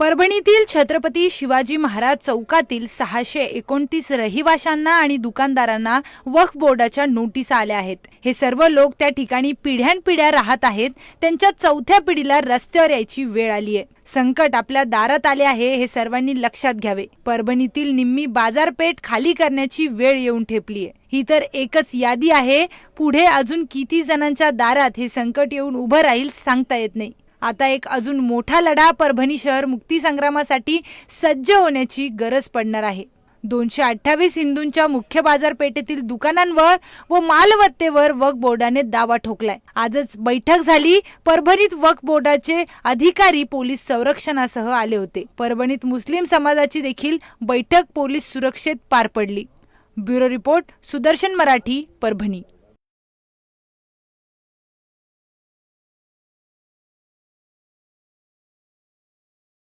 परभणीतील छत्रपती शिवाजी महाराज चौकातील सहाशे एकोणतीस रहिवाशांना आणि दुकानदारांना वक्फ बोर्डाच्या नोटीस आल्या आहेत. हे सर्व लोक त्या ठिकाणी पिढ्यानपिढ्या राहत आहेत. त्यांच्या चौथ्या पिढीला रस्त्यावर यायची वेळ आली आहे. संकट आपल्या दारात आले आहे हे सर्वांनी लक्षात घ्यावे. परभणीतील निम्मी बाजारपेठ खाली करण्याची वेळ येऊन ठेपली आहे. ही तर एकच यादी आहे. पुढे अजून किती जणांच्या दारात हे संकट येऊन उभं राहील सांगता येत नाही. आता एक अजून मोठा लढा परभणी शहर मुक्तीसंग्रामासाठी सज्ज होण्याची गरज पडणार आहे. दोनशे अठ्ठावीस हिंदूंच्या मुख्य बाजारपेठेतील दुकानांवर व मालमत्तेवर वकबोर्डाने बोर्डाने दावा ठोकलाय. आजच बैठक झाली. परभणीत वक बोर्डाचे अधिकारी पोलीस संरक्षणासह आले होते. परभणीत मुस्लिम समाजाची देखील बैठक पोलीस सुरक्षेत पार पडली. Bureau report Sudarshan Marathi Parbhani.